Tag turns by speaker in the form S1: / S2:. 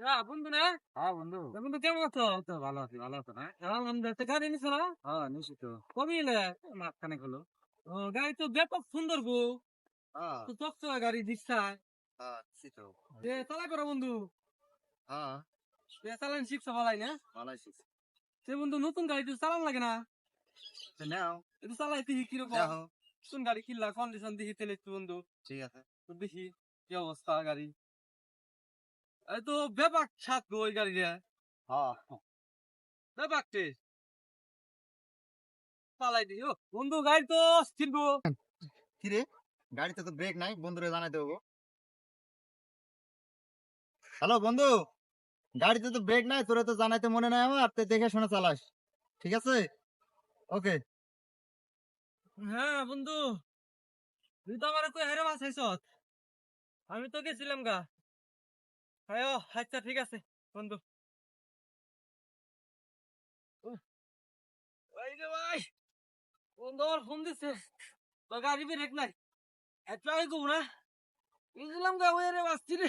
S1: বন্ধু না
S2: হ্যাঁ বন্ধু।
S1: বন্ধু কেমন আছো?
S2: তো ভালো আছি ভালো আছো না?
S1: আলহামদুলিল্লাহ তো গাড়ি নিছো না?
S2: হ্যাঁ নিশ্চিত
S1: কবে এলে
S2: মাঝখানে হলো।
S1: ও গাড়ি তো ব্যাপক সুন্দর গো।
S2: হ্যাঁ
S1: তো চকচকা গাড়ি দিচ্ছায়
S2: হ্যাঁ নিশ্চিত
S1: এ চালা করো বন্ধু।
S2: হ্যাঁ
S1: এ চালান শিখছো ভালাই না?
S2: ভালো আছিস
S1: সে বন্ধু নতুন গাড়ি তো চালান লাগে না?
S2: নাও।
S1: একটু চালাই দেখি কীরকম। নতুন গাড়ি কিনলা কন্ডিশন দেখি তেলে বন্ধু।
S2: ঠিক আছে।
S1: দেখি কি অবস্থা গাড়ি। তো ব্যাপক সাত ওই গাড়ি রে
S2: হ্যাঁ
S1: দিই বন্ধু গাড়ি তো স্থির গো।
S2: কি রে? গাড়িতে তো ব্রেক নাই বন্ধুরে জানাই দেবো হ্যালো বন্ধু। গাড়িতে তো ব্রেক নাই তোরে তো জানাইতে মনে নাই আমার তুই দেখে শুনে চালাস। ঠিক আছে? ওকে
S1: হ্যাঁ বন্ধু। তুই তো আমার কই হেরে মাছ আমি তো গেছিলাম গা। হ্যাঁ আচ্ছা ঠিক আছে, বন্ধু। ওই রে ভাই, বন্ধু, আমার ফোন দিচ্ছে। তো গাড়ি বেরেক নাই। এত আগে গো না গেছিলাম গা, ওই রে বাসছি রে।